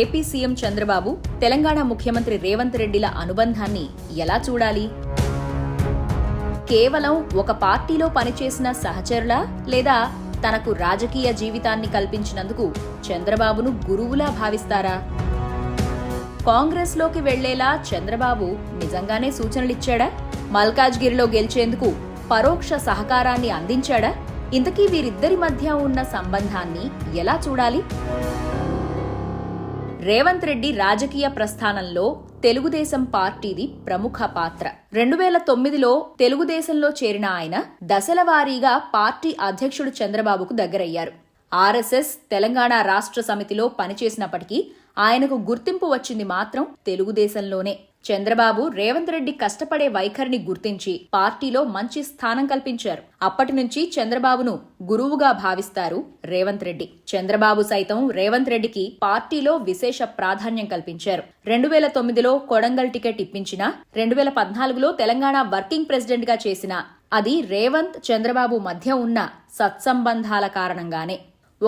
AP CM Chandrababu Telangana ముఖ్యమంత్రి రేవంత్ రెడ్డిల అనుబంధాన్ని ఎలా చూడాలి? కేవలం ఒక పార్టీలో పనిచేసిన సహచరులా లేదా తనకు రాజకీయ జీవితాన్ని కల్పించినందుకు చంద్రబాబును గురువులా భావిస్తారా? కాంగ్రెస్లోకి వెళ్ళేలా చంద్రబాబు నిజంగానే సూచనలిచ్చాడా? మల్కాజ్గిరిలో గెలిచేందుకు పరోక్ష సహకారాన్ని అందించాడా? ఇంతకీ వీరిద్దరి మధ్య ఉన్న సంబంధాన్ని ఎలా చూడాలి? రేవంత్ రెడ్డి రాజకీయ ప్రస్థానంలో తెలుగుదేశం పార్టీది ప్రముఖ పాత్ర. రెండు వేల తొమ్మిదిలో తెలుగుదేశంలో చేరిన ఆయన దశల వారీగా పార్టీ అధ్యక్షుడు చంద్రబాబుకు దగ్గరయ్యారు. ఆర్ఎస్ఎస్ తెలంగాణ రాష్ట్ర సమితిలో పనిచేసినప్పటికీ ఆయనకు గుర్తింపు వచ్చింది మాత్రం తెలుగుదేశంలోనే. చంద్రబాబు రేవంత్ రెడ్డి కష్టపడే వైఖరిని గుర్తించి పార్టీలో మంచి స్థానం కల్పించారు. అప్పటి నుంచి చంద్రబాబును గురువుగా భావిస్తారు రేవంత్ రెడ్డి. చంద్రబాబు సైతం రేవంత్ రెడ్డికి పార్టీలో విశేష ప్రాధాన్యం కల్పించారు. రెండు వేల తొమ్మిదిలో కొడంగల్ టికెట్ ఇప్పించిన రెండు వేల పద్నాలుగులో తెలంగాణ వర్కింగ్ ప్రెసిడెంట్గా చేసిన అది రేవంత్ చంద్రబాబు మధ్య ఉన్న సత్సంబంధాల కారణంగానే.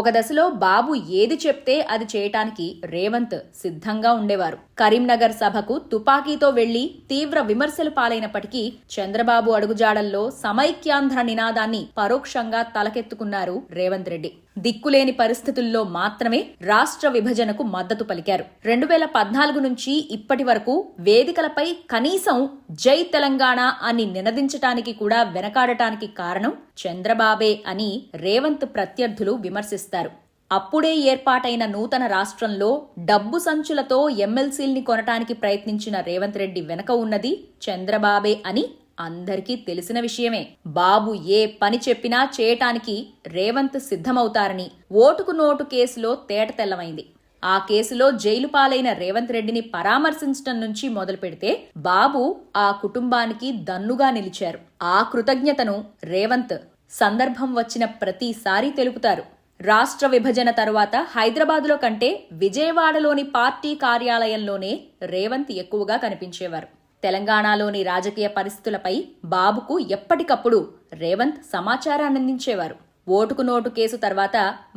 ఒక దశలో బాబు ఏది చెప్తే అది చేయటానికి రేవంత్ సిద్ధంగా ఉండేవారు. కరీంనగర్ సభకు తుపాకీతో వెళ్ళి తీవ్ర విమర్శలు పాలైనప్పటికీ చంద్రబాబు అడుగుజాడల్లో సమైక్యాంధ్ర నినాదాన్ని పరోక్షంగా తలకెత్తుకున్నారు రేవంత్ రెడ్డి. దిక్కులేని పరిస్థితుల్లో మాత్రమే రాష్ట్ర విభజనకు మద్దతు పలికారు. రెండు వేల పద్నాలుగు నుంచి ఇప్పటి వరకు వేదికలపై కనీసం జై తెలంగాణ అని నినదించటానికి కూడా వెనకాడటానికి కారణం చంద్రబాబే అని రేవంత్ ప్రత్యర్థులు విమర్శిస్తారు. అప్పుడే ఏర్పాటైన నూతన రాష్ట్రంలో డబ్బు సంచులతో ఎమ్మెల్సీల్ని కొనటానికి ప్రయత్నించిన రేవంత్ రెడ్డి వెనక ఉన్నది చంద్రబాబే అని అందరికీ తెలిసిన విషయమే. బాబు ఏ పని చెప్పినా చేయటానికి రేవంత్ సిద్ధమవుతారని ఓటుకు నోటు కేసులో తేట తెల్లమైంది. ఆ కేసులో జైలు పాలైన రేవంత్ రెడ్డిని పరామర్శించడం నుంచి మొదలు పెడితే బాబు ఆ కుటుంబానికి దన్నుగా నిలిచారు. ఆ కృతజ్ఞతను రేవంత్ సందర్భం వచ్చిన ప్రతిసారి తెలుపుతారు. రాష్ట్ర విభజన తరువాత హైదరాబాదులో కంటే విజయవాడలోని పార్టీ కార్యాలయంలోనే రేవంత్ ఎక్కువగా కనిపించేవారు. తెలంగాణలోని రాజకీయ పరిస్థితులపై బాబుకు ఎప్పటికప్పుడు రేవంత్ సమాచారాన్ని అందించేవారు ఓటుకు నోటు కేసు తర్వాత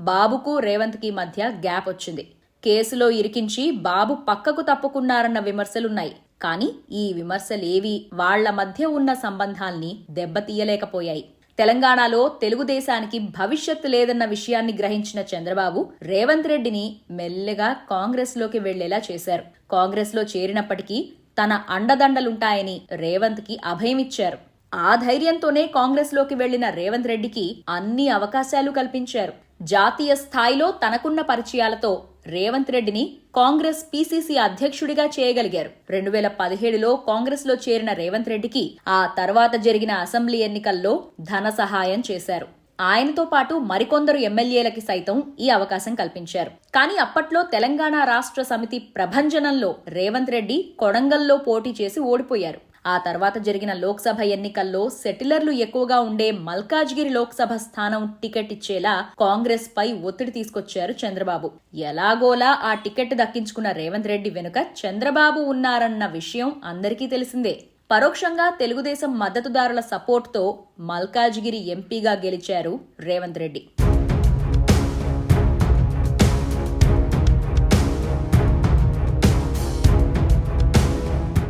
బాబుకు రేవంత్కి మధ్య గ్యాప్ వచ్చింది. కేసులో ఇరికించి బాబు పక్కకు తప్పుకున్నారన్న విమర్శలున్నాయి. కానీ ఈ విమర్శలేవి వాళ్ళ మధ్య ఉన్న సంబంధాల్ని దెబ్బతీయలేకపోయాయి. తెలంగాణలో తెలుగుదేశానికి భవిష్యత్తు లేదన్న విషయాన్ని గ్రహించిన చంద్రబాబు రేవంత్ రెడ్డిని మెల్లగా కాంగ్రెస్లోకి వెళ్ళేలా చేశారు. కాంగ్రెస్లో చేరినప్పటికీ తన అండదండలుంటాయని రేవంత్కి అభయమిచ్చారు. ఆ ధైర్యంతోనే కాంగ్రెస్లోకి వెళ్ళిన రేవంత్ రెడ్డికి అన్ని అవకాశాలు కల్పించారు. జాతీయ స్థాయిలో తనకున్న పరిచయాలతో రేవంత్ రెడ్డిని కాంగ్రెస్ పీసీసీ అధ్యక్షుడిగా చేయగలిగారు. రెండు వేల పదిహేడులో కాంగ్రెస్లో చేరిన రేవంత్ రెడ్డికి ఆ తర్వాత జరిగిన అసెంబ్లీ ఎన్నికల్లో ధన సహాయం చేశారు. ఆయనతో పాటు మరికొందరు ఎమ్మెల్యేలకి సైతం ఈ అవకాశం కల్పించారు. కానీ అప్పట్లో తెలంగాణ రాష్ట్ర సమితి ప్రభంజనంలో రేవంత్ రెడ్డి కొడంగల్లో పోటీ చేసి ఓడిపోయారు. ఆ తర్వాత జరిగిన లోక్సభ ఎన్నికల్లో సెటిలర్లు ఎక్కువగా ఉండే మల్కాజ్గిరి లోక్సభ స్థానం టికెట్ ఇచ్చేలా కాంగ్రెస్ పై ఒత్తిడి తీసుకొచ్చారు చంద్రబాబు. ఎలాగోలా ఆ టికెట్ దక్కించుకున్న రేవంత్ రెడ్డి వెనుక చంద్రబాబు ఉన్నారన్న విషయం అందరికీ తెలిసిందే. పరోక్షంగా తెలుగుదేశం మద్దతుదారుల సపోర్ట్తో మల్కాజ్గిరి ఎంపీగా గెలిచారు రేవంత్ రెడ్డి.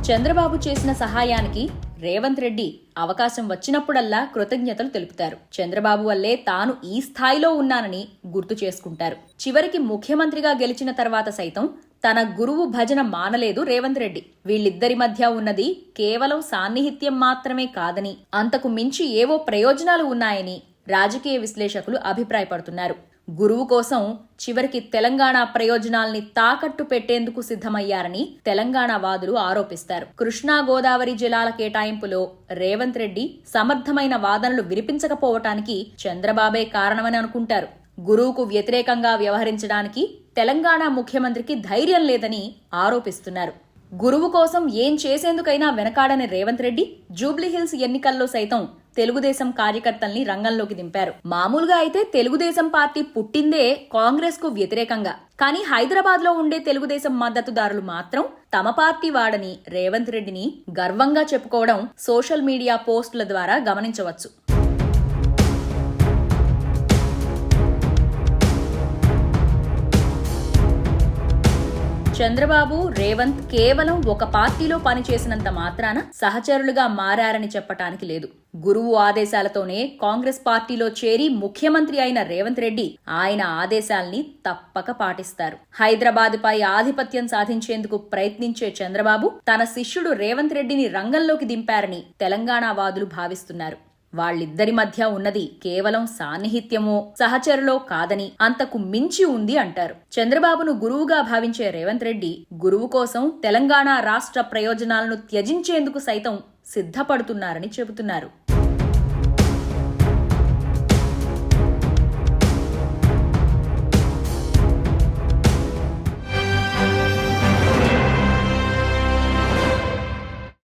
చంద్రబాబు చేసిన సహాయానికి రేవంత్ రెడ్డి అవకాశం వచ్చినప్పుడల్లా కృతజ్ఞతలు తెలుపుతారు. చంద్రబాబు వల్లే తాను ఈ స్థాయిలో ఉన్నానని గుర్తు చేసుకుంటారు. చివరికి ముఖ్యమంత్రిగా గెలిచిన తర్వాత సైతం తన గురువు భజన మానలేదు రేవంత్ రెడ్డి. వీళ్ళిద్దరి మధ్య ఉన్నది కేవలం సాన్నిహిత్యం మాత్రమే కాదని అంతకు మించి ఏవో ప్రయోజనాలు ఉన్నాయని రాజకీయ విశ్లేషకులు అభిప్రాయపడుతున్నారు. గురువు కోసం చివరికి తెలంగాణ ప్రయోజనాల్ని తాకట్టు పెట్టేందుకు సిద్ధమయ్యారని తెలంగాణ వాదులు ఆరోపిస్తారు. కృష్ణా గోదావరి జలాల కేటాయింపులో రేవంత్ రెడ్డి సమర్థమైన వాదనలు వినిపించకపోవటానికి చంద్రబాబే కారణమని అనుకుంటారు. గురువుకు వ్యతిరేకంగా వ్యవహరించడానికి తెలంగాణ ముఖ్యమంత్రికి ధైర్యం లేదని ఆరోపిస్తున్నారు. గురువు కోసం ఏం చేసేందుకైనా వెనకాడని రేవంత్ రెడ్డి జూబ్లీహిల్స్ ఎన్నికల్లో సైతం తెలుగుదేశం కార్యకర్తల్ని రంగంలోకి దింపారు. మామూలుగా అయితే తెలుగుదేశం పార్టీ పుట్టిందే కాంగ్రెస్కు వ్యతిరేకంగా. కానీ హైదరాబాద్లో ఉండే తెలుగుదేశం మద్దతుదారులు మాత్రం తమ పార్టీ వాడని రేవంత్ రెడ్డిని గర్వంగా చెప్పుకోవడం సోషల్ మీడియా పోస్టుల ద్వారా గమనించవచ్చు. చంద్రబాబు రేవంత్ కేవలం ఒక పార్టీలో పనిచేసినంత మాత్రాన సహచరులుగా మారారని చెప్పటానికి లేదు. గురువు ఆదేశాలతోనే కాంగ్రెస్ పార్టీలో చేరి ముఖ్యమంత్రి అయిన రేవంత్ రెడ్డి ఆయన ఆదేశాల్ని తప్పక పాటిస్తారు. హైదరాబాద్పై ఆధిపత్యం సాధించేందుకు ప్రయత్నించే చంద్రబాబు తన శిష్యుడు రేవంత్ రెడ్డిని రంగంలోకి దింపారని తెలంగాణ వాదులు భావిస్తున్నారు. వాళ్ళిద్దరి మధ్య ఉన్నది కేవలం సాన్నిహిత్యమో సహచరులో కాదని అంతకు మించి ఉంది అంటారు. చంద్రబాబును గురువుగా భావించే రేవంత్ రెడ్డి గురువు కోసం తెలంగాణ రాష్ట్ర ప్రయోజనాలను త్యజించేందుకు సైతం సిద్ధపడుతున్నారని చెబుతున్నారు.